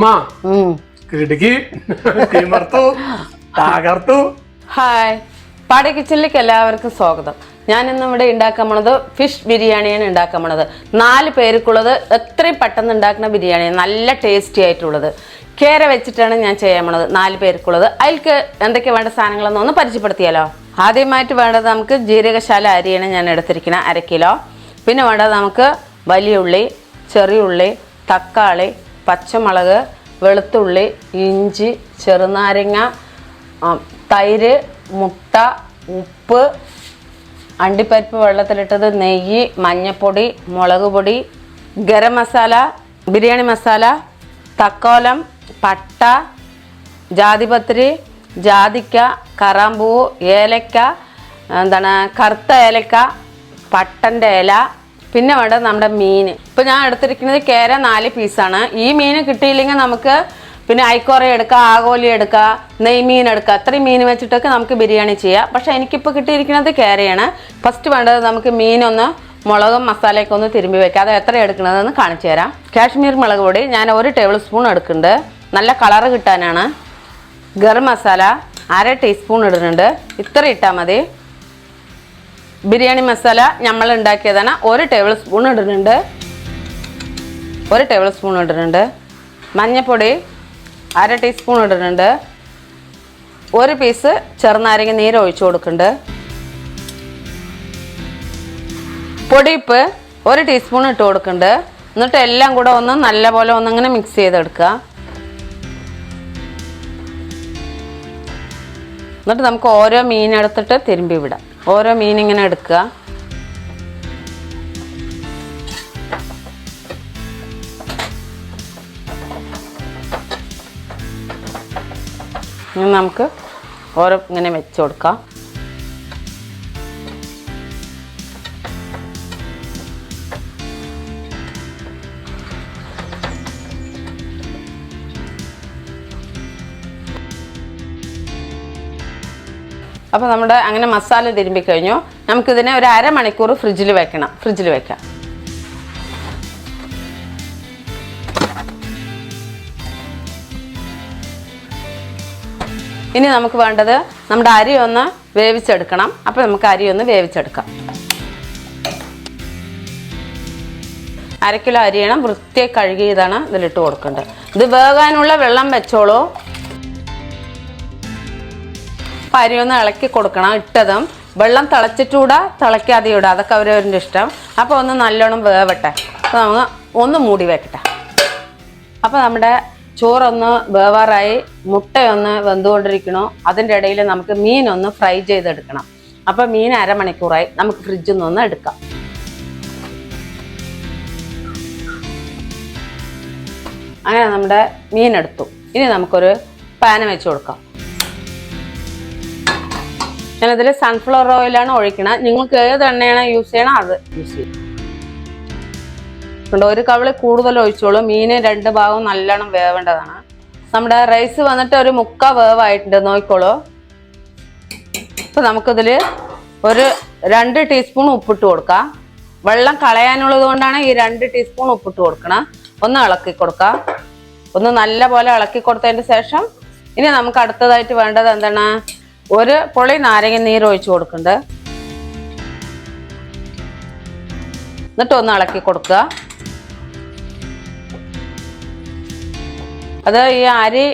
അമ്മ. ഉം. കിടുക്കി തിമർത്തു തകർത്തു. ഹായ്. പാടി കിച്ചണിലേക്ക് എല്ലാവർക്കും സ്വാഗതം. ഞാൻ ഇന്ന് ഇവിടെ ഉണ്ടാക്കാൻ പോണത് ഫിഷ് ബിരിയാണിയാണ് ഉണ്ടാക്കാൻ പോണത്. നാല് പേർക്കുള്ളത് എത്രയും പെട്ടെന്ന് ഉണ്ടാക്കുന്ന ബിരിയാണിയാണ്. നല്ല ടേസ്റ്റി ആയിട്ടുള്ളത്. കേര വെച്ചിട്ടാണ് ഞാൻ ചെയ്യാൻ പോണത്. നാല് പേർക്കുള്ളത്. അതിൽക്ക് എന്തൊക്കെ വേണ്ട സാധനങ്ങളെന്ന് ഒന്ന് പരിചയപ്പെടുത്തിയാലോ? ആദ്യമായിട്ട് വേണ്ടത് നമുക്ക് ജീരകശാല അരിയാണ് ഞാൻ എടുത്തിരിക്കുന്നത് അര കിലോ. പിന്നെ വേണ്ടത് നമുക്ക് വലിയ ഉള്ളി ചെറിയ ഉള്ളി തക്കാളി പച്ചമുളക് വെളുത്തുള്ളി ഇഞ്ചി ചെറുനാരങ്ങ തൈര് മുട്ട ഉപ്പ് അണ്ടിപ്പരിപ്പ് വെള്ളത്തിലിട്ടത് നെയ്യ് മഞ്ഞൾപ്പൊടി മുളക് പൊടി ഗരം മസാല ബിരിയാണി മസാല തക്കോലം പട്ട ജാതിപത്രി ജാതിക്ക കറാമ്പൂ ഏലക്ക എന്താണ് കറുത്ത ഏലക്ക പട്ടന്റെ ഇല പിന്നെ വേണ്ട നമ്മുടെ മീൻ. ഇപ്പം ഞാൻ എടുത്തിരിക്കുന്നത് കേര നാല് പീസാണ് ഈ മീൻ കിട്ടിയില്ലെങ്കിൽ നമുക്ക് പിന്നെ ഐക്കോറ എടുക്കാം ആകോലി എടുക്കാം നെയ്മീൻ എടുക്കാം. അത്രയും മീൻ വെച്ചിട്ടൊക്കെ നമുക്ക് ബിരിയാണി ചെയ്യാം. പക്ഷേ എനിക്കിപ്പോൾ കിട്ടിയിരിക്കുന്നത് കേരയാണ്. ഫസ്റ്റ് വേണ്ടത് നമുക്ക് മീനൊന്ന് മുളകും മസാലയൊക്കെ ഒന്ന് തിരുമ്പി വെക്കാം. അത് എത്ര എടുക്കണതെന്ന് കാണിച്ചു തരാം. കാശ്മീർ മുളക് പൊടി ഞാൻ ഒരു ടേബിൾ സ്പൂൺ എടുക്കുന്നുണ്ട്. നല്ല കളറ് കിട്ടാനാണ്. ഗരം മസാല അര ടീസ്പൂൺ ഇടുന്നുണ്ട്. ഇത്ര ഇട്ടാൽ മതി. ബിരിയാണി മസാല നമ്മൾ ഉണ്ടാക്കിയതാണ് ഒരു ടേബിൾ സ്പൂൺ ഇടുന്നുണ്ട്. ഒരു ടേബിൾ സ്പൂൺ ഇടുന്നുണ്ട്. മഞ്ഞൾപ്പൊടി അര ടീസ്പൂൺ ഇടുന്നുണ്ട്. ഒരു പീസ് ചെറുനാരങ്ങ നീര് ഒഴിച്ചു കൊടുക്കുന്നുണ്ട്. പൊടിയിപ്പ് ഒരു ടീസ്പൂൺ ഇട്ട് കൊടുക്കുന്നുണ്ട്. എന്നിട്ട് എല്ലാം കൂടെ ഒന്ന് നല്ലപോലെ ഒന്നിങ്ങനെ മിക്സ് ചെയ്തെടുക്കുക. എന്നിട്ട് നമുക്ക് ഓരോ മീൻ എടുത്തിട്ട് തിരുമ്പി വിടാം. ഓരോ മീൻ ഇങ്ങനെ എടുക്കുക. നമുക്ക് ഓരോ ഇങ്ങനെ വെച്ച് കൊടുക്കാം. അപ്പോൾ നമ്മുടെ അങ്ങനെ മസാല തിരുമ്പി കഴിഞ്ഞു. നമുക്കിതിനെ ഒരു അരമണിക്കൂർ ഫ്രിഡ്ജിൽ വെക്കണം. ഫ്രിഡ്ജിൽ വെക്കാം. ഇനി നമുക്ക് വേണ്ടത് നമ്മുടെ അരി ഒന്ന് വേവിച്ചെടുക്കണം. അപ്പോൾ നമുക്ക് അരി ഒന്ന് വേവിച്ചെടുക്കാം. അര കിലോ അരിയണം വൃത്തിയായി കഴുകിയതാണ് ഇതിലിട്ട് കൊടുക്കേണ്ടത്. ഇത് വേകാനുള്ള വെള്ളം വെച്ചോളൂ. ഒന്ന് ഇളക്കി കൊടുക്കണം. ഇട്ടതും വെള്ളം തിളച്ചിട്ടൂടാ തിളയ്ക്കാതെ ഇടുക അതൊക്കെ അവരവരുടെ ഇഷ്ടം. അപ്പോൾ ഒന്ന് നല്ലോണം വേവട്ടെ. അപ്പോൾ നമുക്ക് ഒന്ന് മൂടി വെക്കട്ടെ. അപ്പോൾ നമ്മുടെ ചോറൊന്ന് വേവാറായി. മുട്ടയൊന്ന് വെന്തുകൊണ്ടിരിക്കണോ. അതിന്റെ ഇടയിൽ നമുക്ക് മീനൊന്ന് ഫ്രൈ ചെയ്തെടുക്കണം. അപ്പോൾ മീൻ അരമണിക്കൂറായി. നമുക്ക് ഫ്രിഡ്ജിൽ നിന്ന് എടുക്കാം. അങ്ങനെ നമ്മുടെ മീൻ എടുത്തു. ഇനി നമുക്കൊരു പാന് വെച്ച് കൊടുക്കാം. ഞാനതിൽ സൺഫ്ലവർ ഓയിലാണ് ഒഴിക്കണത് നിങ്ങൾക്ക് ഏത് എണ്ണയാണ് യൂസ് ചെയ്യണം അത് യൂസ് ചെയ്യും. ഒരു കവിളി കൂടുതൽ ഒഴിച്ചോളൂ. മീന് രണ്ട് ഭാഗവും നല്ലോണം വേവേണ്ടതാണ്. നമ്മുടെ റൈസ് വന്നിട്ട് ഒരു മുക്ക വേവായിട്ടുണ്ട്. നോക്കിക്കോളൂ. ഇപ്പം നമുക്കിതിൽ ഒരു രണ്ട് ടീസ്പൂൺ ഉപ്പിട്ട് കൊടുക്കാം. വെള്ളം കളയാനുള്ളത് കൊണ്ടാണ് ഈ രണ്ട് ടീസ്പൂൺ ഉപ്പിട്ട് കൊടുക്കണം. ഒന്ന് ഇളക്കി കൊടുക്കാം. ഒന്ന് നല്ല പോലെ ഇളക്കി കൊടുത്തതിന് ശേഷം ഇനി നമുക്ക് അടുത്തതായിട്ട് വേണ്ടത് എന്താണ്? ഒരു പൊളി നാരങ്ങ നീര് ഒഴിച്ചു കൊടുക്കുന്നുണ്ട് എന്നിട്ട് ഒന്ന് ഇളക്കി കൊടുക്കുക. അത് ഈ അരി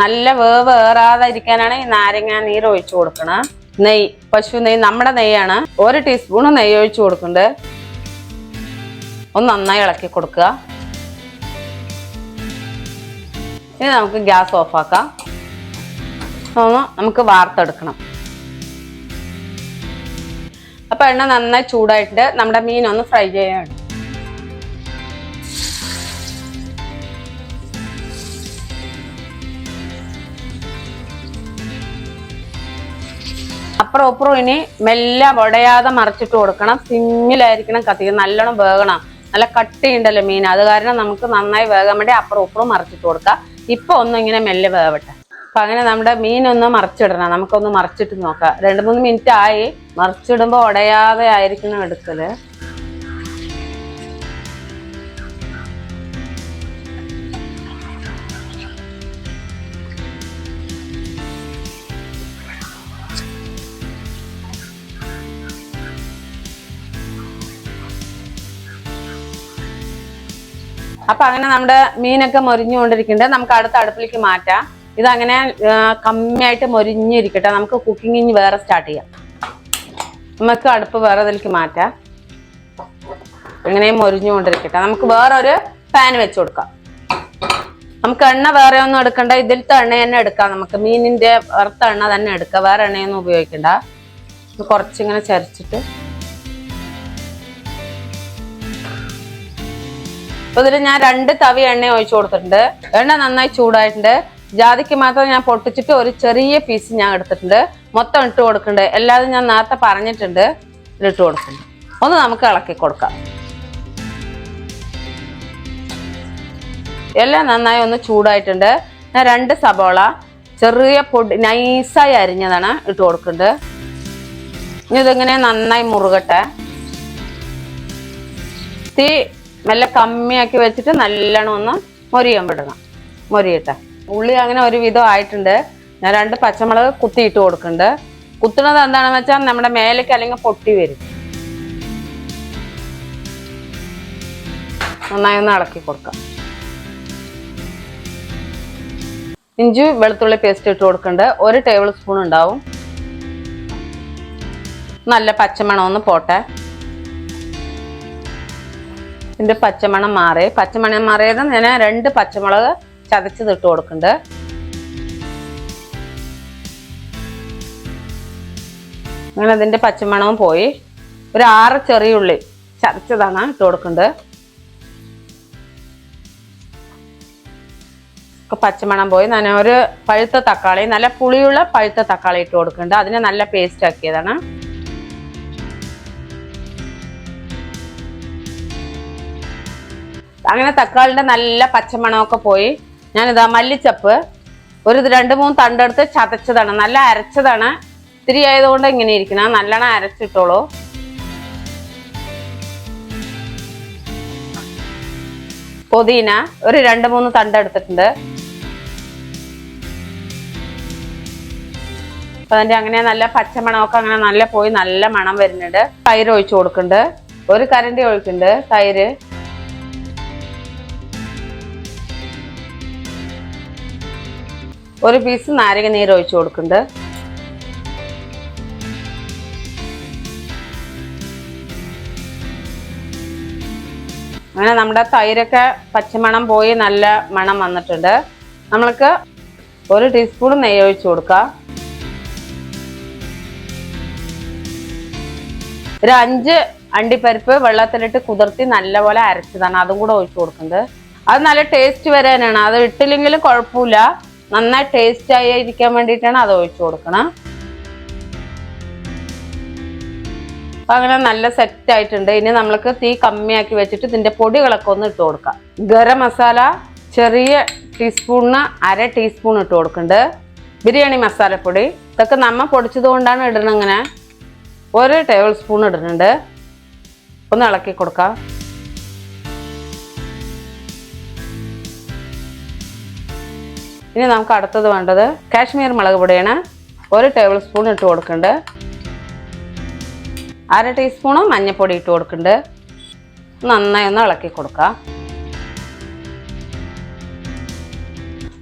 നല്ല വേവ് ഏറാതെ ഇരിക്കാനാണ് ഈ നാരങ്ങ നീര് ഒഴിച്ചു കൊടുക്കണം. നെയ്യ് പശു നെയ്യ് നമ്മുടെ നെയ്യാണ്. ഒരു ടീസ്പൂൺ നെയ്യ് ഒഴിച്ചു കൊടുക്കുന്നുണ്ട് ഒന്ന് നന്നായി ഇളക്കി കൊടുക്കുക. ഇനി നമുക്ക് ഗ്യാസ് ഓഫാക്കാം ഒന്ന് നമുക്ക് വാർത്തെടുക്കണം. അപ്പൊ എണ്ണ നന്നായി ചൂടായിട്ട് നമ്മുടെ മീൻ ഒന്ന് ഫ്രൈ ചെയ്യാൻ അപ്പുറം അപ്പുറം ഇനി മെല്ലെ ഉടയാതെ മറിച്ചിട്ട് കൊടുക്കണം. സിമ്മിലായിരിക്കണം കത്തി നല്ലോണം വേകണം. നല്ല കട്ടിയുണ്ടല്ലോ മീൻ. അത് കാരണം നമുക്ക് നന്നായി വേകാൻ വേണ്ടി അപ്പുറം അപ്പുറം മറിച്ചിട്ട് കൊടുക്കാം. ഇപ്പൊ ഒന്നും ഇങ്ങനെ മെല്ലെ വേവട്ടെ. അപ്പൊ അങ്ങനെ നമ്മുടെ മീനൊന്ന് മറിച്ചിടണം. നമുക്കൊന്ന് മറിച്ചിട്ട് നോക്കാം. രണ്ട് മൂന്ന് മിനിറ്റ് ആയി. മറിച്ചിടുമ്പോൾ ഉടയാതെ ആയിരിക്കണം എടുക്കൽ. അപ്പൊ അങ്ങനെ നമ്മുടെ മീനൊക്കെ മുറിഞ്ഞുകൊണ്ടിരിക്കുന്നുണ്ട് നമുക്ക് അടുത്ത അടുപ്പിലേക്ക് മാറ്റാം. ഇതങ്ങനെ കമ്മിയായിട്ട് മൊരിഞ്ഞിരിക്കട്ടെ. നമുക്ക് കുക്കിംഗ് ഇനി വേറെ സ്റ്റാർട്ട് ചെയ്യാം. നമുക്ക് അടുപ്പ് വേറെ ഇതിലേക്ക് മാറ്റാം. അങ്ങനെ മൊരിഞ്ഞുകൊണ്ടിരിക്കട്ടെ. നമുക്ക് വേറെ ഒരു പാൻ വെച്ച് കൊടുക്കാം. നമുക്ക് എണ്ണ വേറെ ഒന്നും എടുക്കണ്ട. ഇതിലത്തെ എണ്ണ തന്നെ എടുക്കാം നമുക്ക്. മീനിന്റെ വറുത്ത എണ്ണ തന്നെ എടുക്കാം. വേറെ എണ്ണയൊന്നും ഉപയോഗിക്കണ്ട. കുറച്ചിങ്ങനെ ചരിച്ചിട്ട്. അപ്പൊ ഇതിൽ ഞാൻ രണ്ട് തവി എണ്ണ ഒഴിച്ചു കൊടുത്തിട്ടുണ്ട്. എണ്ണ നന്നായി ചൂടായിട്ടുണ്ട്. ജാതിക്ക് മാത്രം ഞാൻ പൊട്ടിച്ചിട്ട് ഒരു ചെറിയ പീസ് ഞാൻ എടുത്തിട്ടുണ്ട്. മൊത്തം ഇട്ട് കൊടുക്കുന്നുണ്ട് എല്ലാതും ഞാൻ നേരത്തെ പറഞ്ഞിട്ടുണ്ട്. ഇതിലിട്ട് കൊടുക്കുന്നുണ്ട് ഒന്ന് നമുക്ക് ഇളക്കി കൊടുക്കാം. എല്ലാം നന്നായി ഒന്ന് ചൂടായിട്ടുണ്ട്. ഞാൻ രണ്ട് സബോള ചെറിയ പൊടി നൈസായി അരിഞ്ഞതാണ് ഇട്ട് കൊടുക്കുന്നുണ്ട് ഇനി ഇതിങ്ങനെ നന്നായി മുറുകട്ടെ. തീ നല്ല കമ്മിയാക്കി വെച്ചിട്ട് നല്ലോണം ഒന്ന് മൊരിയാൻ വിടണം മൊരിയട്ടെ. ഉള്ളി അങ്ങനെ ഒരു വിധം ആയിട്ടുണ്ട്. ഞാൻ രണ്ട് പച്ചമുളക് കുത്തിയിട്ട് കൊടുക്കുന്നുണ്ട്. കുത്തുന്നത് എന്താണെന്ന് വെച്ചാൽ നമ്മുടെ മേലേക്ക് അല്ലെങ്കിൽ പൊട്ടി വരും. നന്നായി ഒന്ന് ഇളക്കി കൊടുക്കാം. ഇഞ്ചി വെളുത്തുള്ളി പേസ്റ്റ് ഇട്ട് കൊടുക്കുന്നുണ്ട്. ഒരു ടേബിൾ സ്പൂൺ ഉണ്ടാവും. നല്ല പച്ചമണം ഒന്ന് പോട്ടെ. ഇതിന്റെ പച്ചമണം മാറി. പച്ചമണം മാറിയത് ഞാൻ രണ്ട് പച്ചമുളക് ചതച്ചത് ഇട്ട് കൊടുക്കുന്നുണ്ട് അങ്ങനെ അതിന്റെ പച്ചമണവും പോയി. ഒരു ആറ് ചെറിയ ഉള്ളി ചതച്ചതാണ് ഇട്ട് കൊടുക്കുന്നുണ്ട് ഒക്കെ പച്ചമണം പോയി. ഞാൻ ഒരു പഴുത്ത തക്കാളി നല്ല പുളിയുള്ള പഴുത്ത തക്കാളി ഇട്ട് കൊടുക്കുന്നുണ്ട് അതിനെ നല്ല പേസ്റ്റ് ആക്കിയതാണ്. അങ്ങനെ തക്കാളിന്റെ നല്ല പച്ചമണമൊക്കെ പോയി. ഞാനിതാ മല്ലിച്ചപ്പ് ഒരു രണ്ട് മൂന്ന് തണ്ടെടുത്ത് ചതച്ചതാണ്. നല്ല അരച്ചതാണ്. ഇത്തിരി ആയതുകൊണ്ട് ഇങ്ങനെ ഇരിക്കണം. നല്ലോണം അരച്ചിട്ടോളൂ. പുതിന ഒരു രണ്ട് മൂന്ന് തണ്ടെടുത്തിട്ടുണ്ട്. അപ്പൊ അതിന്റെ അങ്ങനെ നല്ല പച്ചമണമൊക്കെ അങ്ങനെ നല്ല പോയി നല്ല മണം വരുന്നുണ്ട്. തൈര് ഒഴിച്ചു കൊടുക്കുന്നുണ്ട്. ഒരു കരണ്ടി ഒഴിക്കുന്നുണ്ട് തൈര്. ഒരു പീസ് നാരങ്ങ നീര് ഒഴിച്ചു കൊടുക്കുന്നുണ്ട്. അങ്ങനെ നമ്മുടെ തൈരൊക്കെ പച്ചമണം പോയി നല്ല മണം വന്നിട്ടുണ്ട്. നമ്മൾക്ക് ഒരു ടീസ്പൂൺ നെയ്യ് ഒഴിച്ചു കൊടുക്കുക ഒരു അഞ്ച് അണ്ടിപ്പരിപ്പ് വെള്ളത്തിലിട്ട് കുതിർത്തി നല്ലപോലെ അരച്ചതാണ്. അതും കൂടെ ഒഴിച്ചു കൊടുക്കുന്നത് അത് നല്ല ടേസ്റ്റ് വരാനാണ് അത് ഇട്ടില്ലെങ്കിലും കുഴപ്പമില്ല. നന്നായി ടേസ്റ്റ് ആയി ഇരിക്കാൻ വേണ്ടിയിട്ടാണ് അത് ഒഴിച്ചു കൊടുക്കണം. അപ്പൊ അങ്ങനെ നല്ല സെറ്റ് ആയിട്ടുണ്ട്. ഇനി നമ്മൾക്ക് തീ കമ്മിയാക്കി വെച്ചിട്ട് ഇതിന്റെ പൊടികളൊക്കെ ഒന്ന് ഇട്ട് കൊടുക്കാം. ഗരം മസാല ചെറിയ ടീസ്പൂണിന് അര ടീസ്പൂൺ ഇട്ട് കൊടുക്കുന്നുണ്ട് ബിരിയാണി മസാലപ്പൊടി. ഇതൊക്കെ നമ്മ പൊടിച്ചത് കൊണ്ടാണ് ഇടുന്നത് ഇങ്ങനെ. ഒരു ടേബിൾ സ്പൂൺ ഇടുന്നുണ്ട് ഒന്ന് ഇളക്കി കൊടുക്കാം. ഇനി നമുക്ക് അടുത്തത് വേണ്ടത് കാശ്മീർ മുളക് പൊടിയാണ്. ഒരു ടേബിൾ സ്പൂൺ ഇട്ട് കൊടുക്കുന്നുണ്ട്. അര ടീസ്പൂണ് മഞ്ഞൾപ്പൊടി ഇട്ട് കൊടുക്കുന്നുണ്ട്. നന്നായി ഒന്ന് ഇളക്കി കൊടുക്കുക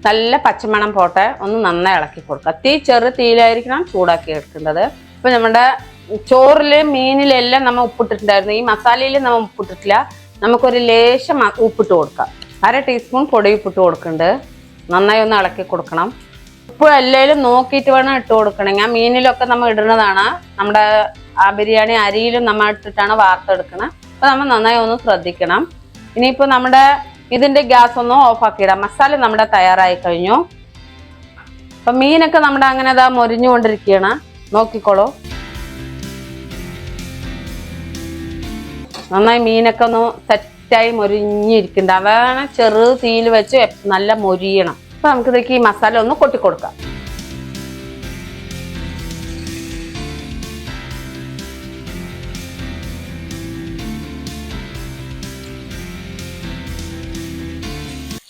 നല്ല പച്ചമണം പോട്ടെ ഒന്ന് നന്നായി ഇളക്കി കൊടുക്കുക തീ ചെറു തീയിലായിരിക്കണം ചൂടാക്കി എടുക്കേണ്ടത്. ഇപ്പം നമ്മുടെ ചോറിൽ മീനിലെല്ലാം നമ്മൾ ഉപ്പിട്ടിട്ടുണ്ടായിരുന്നു. ഈ മസാലയിൽ നമ്മൾ ഉപ്പിട്ടിട്ടില്ല. നമുക്കൊരു ലേശം ഉപ്പിട്ട് കൊടുക്കാം. അര ടീസ്പൂൺ പൊടി ഉപ്പിട്ട് കൊടുക്കുന്നുണ്ട്. നന്നായി ഒന്ന് ഇളക്കി കൊടുക്കണം. ഉപ്പ് എല്ലാവരും നോക്കിയിട്ട് വേണം ഇട്ട് കൊടുക്കണം. ഞാൻ മീനിലൊക്കെ നമ്മൾ ഇടുന്നതാണ്. നമ്മുടെ ആ ബിരിയാണി അരിയിലും നമ്മൾ ഇട്ടിട്ടാണ് വാർത്തെടുക്കണം. അപ്പോൾ നമ്മൾ നന്നായി ഒന്ന് ശ്രദ്ധിക്കണം. ഇനിയിപ്പോൾ നമ്മുടെ ഇതിന്റെ ഗ്യാസ് ഒന്ന് ഓഫാക്കിയിടാം മസാല നമ്മുടെ തയ്യാറായി കഴിഞ്ഞു. അപ്പം മീനൊക്കെ നമ്മുടെ അങ്ങനെ അതാ മൊരിഞ്ഞുകൊണ്ടിരിക്കുകയാണ് നോക്കിക്കോളൂ. നന്നായി മീനൊക്കെ ഒന്ന് സെറ്റായി മൊരിഞ്ഞിരിക്കുന്നുണ്ട്. അതാണ് ചെറു തീയിൽ വെച്ച് നല്ല മൊരിയണം. അപ്പം നമുക്ക് ഇതിലേക്ക് ഈ മസാല ഒന്ന് കൊട്ടിക്കൊടുക്കാം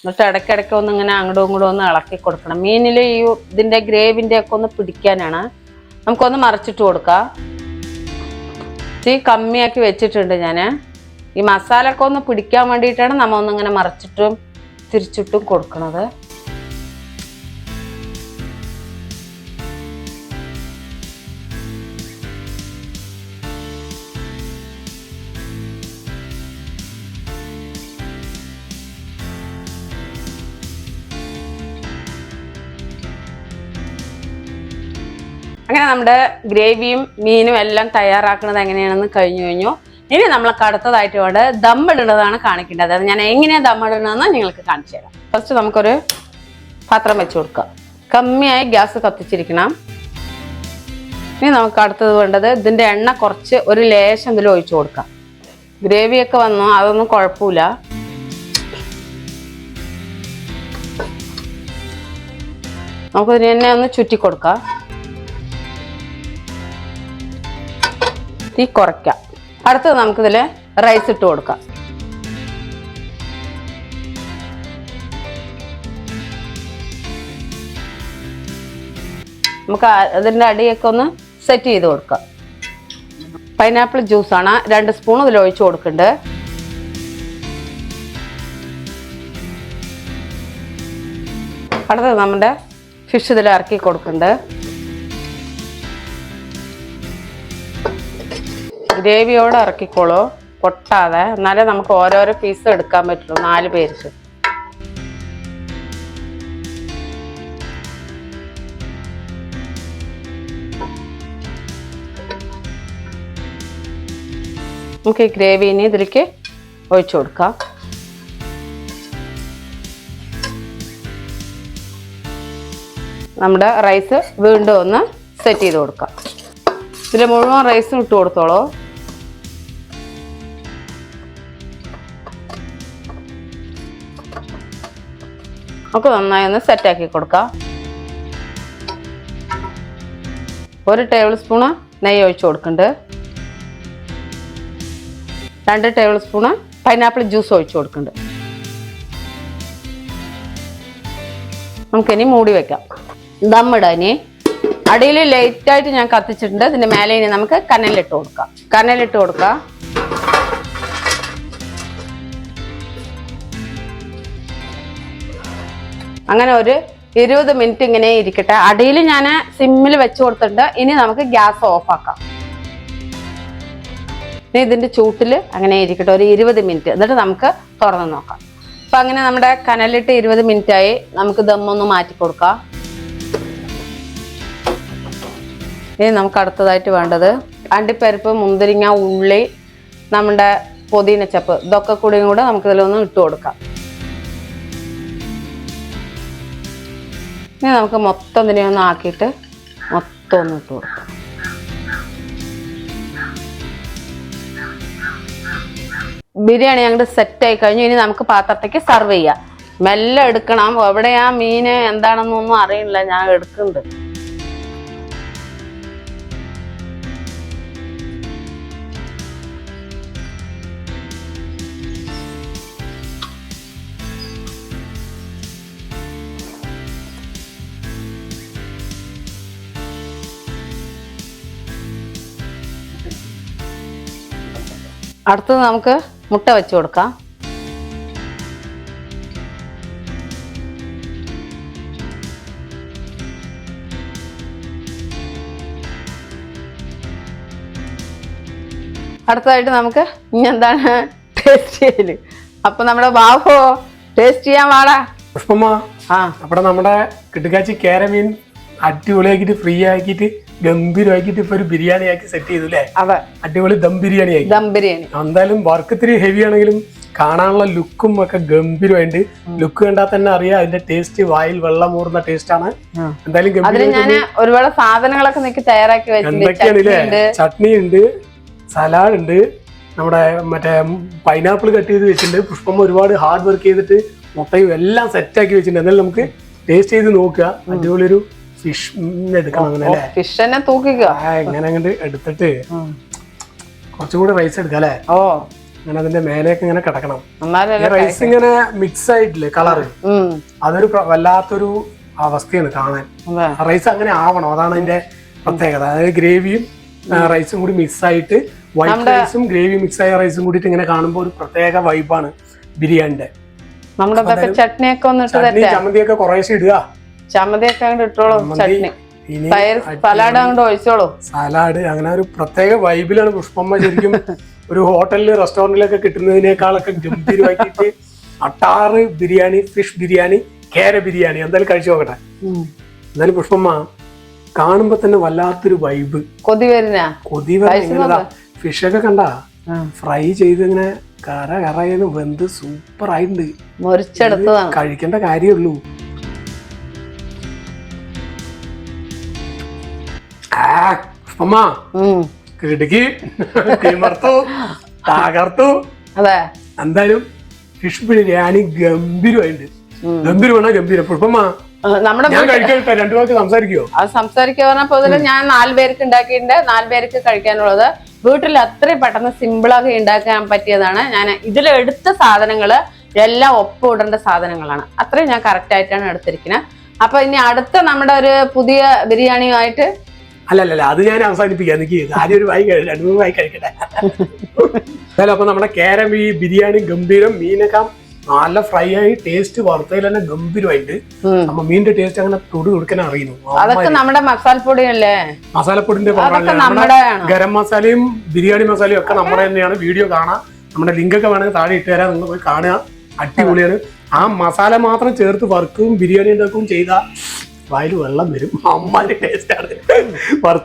എന്നിട്ട് ഇടയ്ക്കിടയ്ക്ക് ഒന്ന് ഇങ്ങനെ അങ്ങോട്ടും ഇങ്ങോട്ടും ഒന്ന് ഇളക്കി കൊടുക്കണം. മീനിൽ ഈ ഇതിന്റെ ഗ്രേവിന്റെ ഒക്കെ ഒന്ന് പിടിക്കാനാണ്. നമുക്കൊന്ന് മറിച്ചിട്ട് കൊടുക്കാം. തീ കമ്മിയാക്കി വെച്ചിട്ടുണ്ട് ഞാൻ ഈ മസാല ഒക്കെ ഒന്ന് പിടിക്കാൻ വേണ്ടിയിട്ടാണ് നമ്മൾ ഒന്നിങ്ങനെ മറച്ചിട്ടും തിരിച്ചിട്ടും കൊടുക്കുന്നത് അങ്ങനെ നമ്മുടെ ഗ്രേവിയും മീനും എല്ലാം തയ്യാറാക്കുന്നത് എങ്ങനെയാണെന്ന് കഴിഞ്ഞു കഴിഞ്ഞു. ഇനി നമ്മൾ കടുത്തതായിട്ട് ഇവിടെ ദമ്മിടുന്നതാണ് കാണിക്കേണ്ടത്. അത് ഞാൻ എങ്ങനെയാണ് ദമ്മിടുന്നതെന്ന് നിങ്ങൾക്ക് കാണിച്ചു തരാം. ഫസ്റ്റ് നമുക്കൊരു പാത്രം വെച്ച് കൊടുക്കാം. കമ്മിയായി ഗ്യാസ് കത്തിച്ചിരിക്കണം. ഇനി നമുക്ക് അടുത്തത് വേണ്ടത് ഇതിന്റെ എണ്ണ കുറച്ച് ഒരു ലേശം ഇതിൽ ഒഴിച്ചു കൊടുക്കാം. ഗ്രേവിയൊക്കെ വന്നു അതൊന്നും കുഴപ്പമില്ല. നമുക്കിതിനെ തന്നെ ഒന്ന് ചുറ്റി കൊടുക്കാം. തീ കുറയ്ക്കാം. അടുത്തത് നമുക്കിതിൽ റൈസ് ഇട്ട് കൊടുക്കാം. നമുക്ക് അതിന്റെ അടിയൊക്കെ ഒന്ന് സെറ്റ് ചെയ്ത് കൊടുക്കാം. പൈനാപ്പിൾ ജ്യൂസാണ് രണ്ട് സ്പൂൺ ഇതിൽ ഒഴിച്ച് കൊടുക്കുന്നുണ്ട് അടുത്തത് നമ്മുടെ ഫിഷ് ഇതിൽ ഇറക്കി കൊടുക്കുന്നുണ്ട് ഗ്രേവിയോടെ ഇറക്കിക്കോളൂ. പൊട്ടാതെ. എന്നാലേ നമുക്ക് ഓരോരോ പീസ് എടുക്കാൻ പറ്റുള്ളൂ നാല് പേർക്ക്. നമുക്ക് ഈ ഗ്രേവി ഇനി ഇതിലേക്ക് ഒഴിച്ചു കൊടുക്കാം. നമ്മുടെ റൈസ് വീണ്ടും ഒന്ന് സെറ്റ് ചെയ്ത് കൊടുക്കാം. ഇതിൽ മുഴുവൻ റൈസും ഇട്ട് കൊടുത്തോളൂ. നമുക്ക് നന്നായി ഒന്ന് സെറ്റാക്കി കൊടുക്കാം. ഒരു ടേബിൾ സ്പൂണ് നെയ്യ് ഒഴിച്ച് കൊടുക്കുന്നുണ്ട്. രണ്ട് ടേബിൾ സ്പൂണ് പൈനാപ്പിൾ ജ്യൂസ് ഒഴിച്ച് കൊടുക്കുന്നുണ്ട്. നമുക്കിനി മൂടി വെക്കാം. ദമ്മിടാം ഇനി. അടിയിൽ ലൈറ്റായിട്ട് ഞാൻ കത്തിച്ചിട്ടുണ്ട്. ഇതിന്റെ മേലെ ഇനി നമുക്ക് കനലിട്ട് കൊടുക്കാം. കനലിട്ട് കൊടുക്കാം. അങ്ങനെ ഒരു ഇരുപത് മിനിറ്റ് ഇങ്ങനെ ഇരിക്കട്ടെ. അടിയിൽ ഞാൻ സിമ്മിൽ വെച്ച് കൊടുത്തിട്ടുണ്ട്. ഇനി നമുക്ക് ഗ്യാസ് ഓഫാക്കാം ഇനി ഇതിന്റെ ചൂട്ടിൽ അങ്ങനെ ഇരിക്കട്ടെ. ഒരു ഇരുപത് മിനിറ്റ്. എന്നിട്ട് നമുക്ക് തുറന്ന് നോക്കാം. അപ്പം അങ്ങനെ നമ്മുടെ കനലിട്ട് ഇരുപത് മിനിറ്റായി നമുക്ക് ദമ്മൊന്ന് മാറ്റി കൊടുക്കാം. ഇനി നമുക്ക് അടുത്തതായിട്ട് വേണ്ടത് അണ്ടിപ്പരിപ്പ് മുന്തിരിങ്ങ ഉള്ളി നമ്മുടെ പൊതിനച്ചപ്പ് ഇതൊക്കെ കൂടിയും കൂടെ നമുക്കിതിലൊന്ന് ഇട്ട് കൊടുക്കാം. ഇനി നമുക്ക് മൊത്തം ഇതിനെ ഒന്ന് ആക്കിയിട്ട് മൊത്തം ഒന്ന് ഇട്ട് കൊടുക്കാം. ബിരിയാണി ഞങ്ങളുടെ സെറ്റ് ആയി കഴിഞ്ഞു. ഇനി നമുക്ക് പാത്രത്തേക്ക് സർവ് ചെയ്യാം. മെല്ലെ എടുക്കണം. എവിടെയാ മീന്? എന്താണെന്നൊന്നും അറിയില്ല. ഞാൻ എടുക്കുന്നുണ്ട്. അടുത്തത് നമുക്ക് മുട്ട വെച്ച് കൊടുക്കാം. അടുത്തതായിട്ട് നമുക്ക് ഇനി എന്താണ് ടേസ്റ്റ് ചെയ്യൽ. അപ്പൊ നമ്മുടെ ബാബോ ടേസ്റ്റ് ചെയ്യാൻ വാടാ. പുഷ്പമ്മ ആ. അവിടെ നമ്മുടെ കിട്ടുകാച്ചി കേരമീൻ അടിപൊളിയാക്കിയിട്ട് ഫ്രീ ആക്കിയിട്ട് ഗംഭീരമാക്കിയിട്ട് ഇപ്പൊ ഒരു ബിരിയാണി ആക്കി സെറ്റ് ചെയ്തു അല്ലേ അതെ. അടിപൊളി ദം ബിരിയാണി ആക്കി ദം ബിരിയാണി. എന്തായാലും വർക്ക് ഇത്തിരി ഹെവി ആണെങ്കിലും കാണാനുള്ള ലുക്കും ഒക്കെ ഗംഭീരമായിട്ട് ലുക്ക് കണ്ടാൽ തന്നെ അറിയാം അതിന്റെ ടേസ്റ്റ് വായിൽ വെള്ളം മൂറുന്ന ടേസ്റ്റ് ആണ്. എന്തായാലും അതിന് ഞാൻ ഒരുപാട് സാധനങ്ങളൊക്കെ നിനക്ക് തയ്യാറാക്കി വെച്ചിട്ടുണ്ട്. ചട്നി ഉണ്ട് സലാഡ് ഉണ്ട്. നമ്മുടെ മറ്റേ പൈനാപ്പിൾ കട്ട് ചെയ്ത് വെച്ചിട്ടുണ്ട്. പുഷ്പം ഒരുപാട് ഹാർഡ് വർക്ക് ചെയ്തിട്ട് മുട്ടയും എല്ലാം സെറ്റ് ആക്കി വെച്ചിട്ടുണ്ട്. എന്നാലും നമുക്ക് ടേസ്റ്റ് ചെയ്ത് നോക്കുക. അടിപൊളി ഒരു ഫിഷ് എടുക്കണം അങ്ങനെ അല്ലേ ഫിഷ് തന്നെ ഇങ്ങനെ അങ്ങോട്ട് എടുത്തിട്ട് കുറച്ചുകൂടി റൈസ് എടുക്കാം അല്ലേ? ഓ. ഞാൻ അതിന്റെ മേലേക്ക് ഇങ്ങനെ കിടക്കണം. റൈസ് ഇങ്ങനെ മിക്സ് ആയിട്ടില്ലേ കളറ് അതൊരു വല്ലാത്തൊരു അവസ്ഥയാണ് കാണാൻ. റൈസ് അങ്ങനെ ആവണം. അതാണ് അതിന്റെ പ്രത്യേകത. അതായത് ഗ്രേവിയും റൈസും കൂടി മിക്സ് ആയിട്ട് വൈറ്റ് റൈസും ഗ്രേവി മിക്സ് ആയ റൈസും കൂടിയിട്ട് ഇങ്ങനെ കാണുമ്പോൾ ഒരു പ്രത്യേക വൈബാണ് ബിരിയാണിന്റെ. നമ്മുടെ ചട്നിയൊക്കെ ചമ്മന്തിയൊക്കെ കുറേശ്ശെ ഇടുക. ചമ്മന്തിയൊക്കെ അങ്ങോട്ട് ഇട്ടോളൂ ചട്നി. സലാഡ് അങ്ങോട്ട് ഒഴിച്ചോളൂ. സലാഡ് അങ്ങനെ ഒരു പ്രത്യേക വൈബിലാണ് പുഷ്പമ്മ ശരിക്കും ഒരു ഹോട്ടലിൽ റെസ്റ്റോറന്റിലൊക്കെ കിട്ടുന്നതിനേക്കാളൊക്കെ ഗംഭീരമാക്കിയിട്ട് അട്ടാറ് ബിരിയാണി ഫിഷ് ബിരിയാണി കേര ബിരിയാണി. എന്തായാലും കഴിച്ചു നോക്കട്ടെ. എന്തായാലും പുഷ്പമ്മ കാണുമ്പോ തന്നെ വല്ലാത്തൊരു വൈബ്. കൊതി വരുന്ന കൊതി ഫിഷൊക്കെ കണ്ട ഫ്രൈ ചെയ്ത് ഇങ്ങനെ കറ കറ വെന്ത് സൂപ്പർ ആയിട്ടുണ്ട് കഴിക്കേണ്ട കാര്യമുള്ളൂ ഉം. കിടുക്കി തിമർത്തു തകർത്തു. അതെ. എന്തായാലും ഫിഷ് ബിരിയാണി ഗംഭീരമായിട്ടുണ്ട് ഗംഭീരമാണോ ഗംഭീരം? പുഷ്പമ്മ നമ്മുടെ ഞാൻ കഴിക്കട്ടെ രണ്ടു പേർക്ക് സംസാരിക്കോ? അത് സംസാരിക്കുക പറഞ്ഞപ്പോ പോലെ ഞാൻ നാല് പേർക്ക് ഉണ്ടാക്കിയിട്ടുണ്ട്. നാല് പേർക്ക് കഴിക്കാനുള്ളത്. വീട്ടിൽ അത്രയും പെട്ടെന്ന് സിമ്പിളാക്കി ഉണ്ടാക്കാൻ പറ്റിയതാണ്. ഞാൻ ഇതിലെടുത്ത സാധനങ്ങൾ എല്ലാം ഒപ്പം ഇടേണ്ട സാധനങ്ങളാണ്. അത്രയും ഞാൻ കറക്റ്റ് ആയിട്ടാണ് എടുത്തിരിക്കുന്നത് അപ്പൊ ഇനി അടുത്ത നമ്മുടെ ഒരു പുതിയ ബിരിയാണിയുമായിട്ട് അല്ലല്ല അത് ഞാൻ അവസാനിപ്പിക്കാം. എനിക്ക് ആദ്യം ഒരു വായി കഴിക്കാം രണ്ടു മൂന്ന് വായി കഴിക്കട്ടെ? എന്തായാലും അപ്പൊ നമ്മുടെ കേരം ഈ ബിരിയാണി ഗംഭീരം മീനൊക്കെ നല്ല ഫ്രൈ ആയി ടേസ്റ്റ് വറുത്തതിൽ തന്നെ ഗംഭീരമായിട്ട്. നമ്മ മീനിന്റെ ടേസ്റ്റ് അങ്ങനെ തൊടു കൊടുക്കാൻ അറിയുന്നു. അതൊക്കെ നമ്മുടെ മസാലപ്പൊടിയല്ലേ മസാലപ്പൊടിന്റെ ഗരം മസാലയും ബിരിയാണി മസാലയും ഒക്കെ നമ്മുടെ തന്നെയാണ്. വീഡിയോ കാണാം. നമ്മുടെ ലിങ്ക് ഒക്കെ വേണമെങ്കിൽ താഴെ ഇട്ട് തരാം. നിങ്ങൾ പോയി കാണുക. അടിപൊളിയാണ്. ആ മസാല മാത്രം ചേർത്ത് വറുക്കും ബിരിയാണി ഉണ്ടാക്കുകയും ചെയ്ത വായിൽ വെള്ളം വരും. അമ്മാന്റെ ടേസ്റ്റ് ആണ്.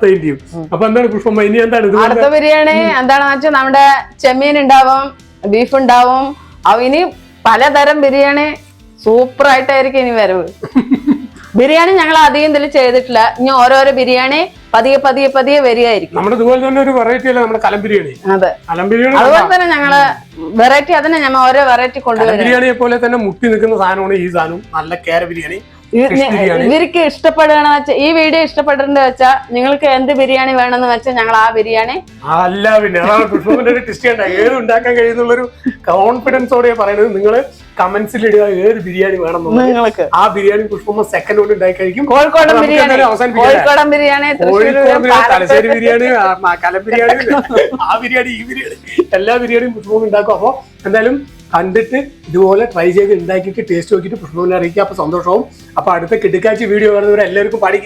ചെയ്യും. അപ്പൊ എന്താണ് പുഷ്പമ്മ ഇനി എന്താണ് ഇത് അടുത്ത ബിരിയാണി എന്താണെന്ന് വെച്ചാൽ നമ്മുടെ ചെമ്മീൻ ഉണ്ടാവും ബീഫ് ഉണ്ടാവും. ഇനി പലതരം ബിരിയാണി സൂപ്പർ ആയിട്ടായിരിക്കും ഇനി വരവ്. ബിരിയാണി ഞങ്ങൾ അധികം ഇതിൽ ചെയ്തിട്ടില്ല. ഇനി ഓരോരോ ബിരിയാണി പതിയെ പതിയെ പതിയെ വരികയായിരിക്കും. നമ്മുടെ ഇതുപോലെ തന്നെ ഒരു വെറൈറ്റി അല്ല നമ്മുടെ കലം ബിരിയാണി? അതെ. കലം ബിരിയാണി അതുപോലെ തന്നെ ഞങ്ങൾ വെറൈറ്റി അതന്നെ ഞമ്മ ഓരോ വെറൈറ്റി കൊണ്ടുവരും. ബിരിയാണിയെ പോലെ തന്നെ മുട്ടി നിൽക്കുന്ന സാധനമാണ് ഈ സാധനം. നല്ല കേര ബിരിയാണി. ഇവർക്ക് ഇഷ്ടപ്പെടുകയാണെന്ന് വെച്ചാൽ ഈ വീഡിയോ ഇഷ്ടപ്പെട്ടിട്ടുണ്ട് വെച്ചാൽ നിങ്ങൾക്ക് എന്ത് ബിരിയാണി വേണമെന്ന് വെച്ചാൽ ഞങ്ങൾ ആ ബിരിയാണി അല്ല പിന്നെ ഒരു ടിസ്റ്റ് ഏത് ഉണ്ടാക്കാൻ കഴിയുന്നുള്ളൊരു കോൺഫിഡൻസോടെ പറയുന്നത്. നിങ്ങൾ കമന്റ്സിൽ ഇടുക ഏത് ബിരിയാണി വേണം. നിങ്ങൾക്ക്. ആ ബിരിയാണി പുഷ്പമ്മ സെക്കൻഡ് കൊണ്ട് ഉണ്ടാക്കി കഴിക്കും. കോഴിക്കോടൻ ബിരിയാണി? കോഴിക്കോടൻ തലശ്ശേരി ബിരിയാണി കലം ബിരിയാണി. ആ ബിരിയാണി ഈ ബിരിയാണി എല്ലാ ബിരിയാണിയും പുഷ്പമ്മ ഉണ്ടാക്കും. അപ്പൊ എന്തായാലും കണ്ടിട്ട് ഇതുപോലെ ട്രൈ ചെയ്ത് ഉണ്ടാക്കിയിട്ട് ടേസ്റ്റ് നോക്കിയിട്ട് പ്രശ്നമില്ല അറിയിക്കുക. അപ്പൊ സന്തോഷവും. അപ്പൊ അടുത്ത കിടക്കാച്ചി വീഡിയോ കാണുന്നവരെ എല്ലാവർക്കും പാടി